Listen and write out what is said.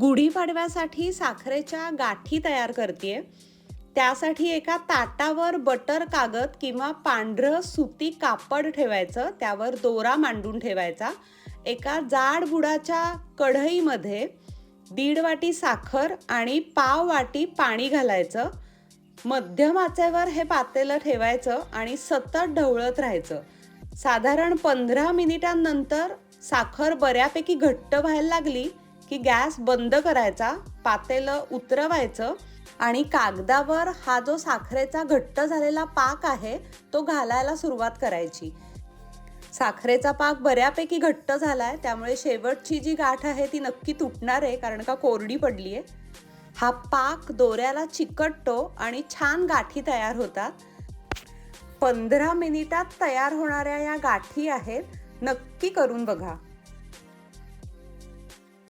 गुढीपाडव्यासाठी साखरेच्या गाठी तयार करते त्यासाठी एका ताटावर बटर कागद किंवा पांढरं सुती कापड ठेवायचं त्यावर दोरा मांडून ठेवायचा. एका जाड बुडाच्या कढईमध्ये दीड वाटी साखर आणि पाव वाटी पाणी घालायचं. मध्यम आचेवर हे पातेलं ठेवायचं आणि सतत ढवळत राहायचं. साधारण पंधरा मिनिटांनंतर साखर बऱ्यापैकी घट्ट व्हायला लागली की गॅस बंद करायचा पातेलं उतरवायचं आणि कागदावर हा जो साखरेचा घट्ट झालेला पाक आहे तो घालायला सुरुवात करायची. साखरेचा पाक बऱ्यापैकी घट्ट झाला आहे त्यामुळे शेवटची जी गाठ आहे ती नक्की तुटणार आहे कारण का कोरडी पडली आहे हा पाक दोऱ्याला चिकटतो आणि छान गाठी तयार होतात. पंधरा मिनिटात तयार होणाऱ्या या गाठी आहेत नक्की करून बघा.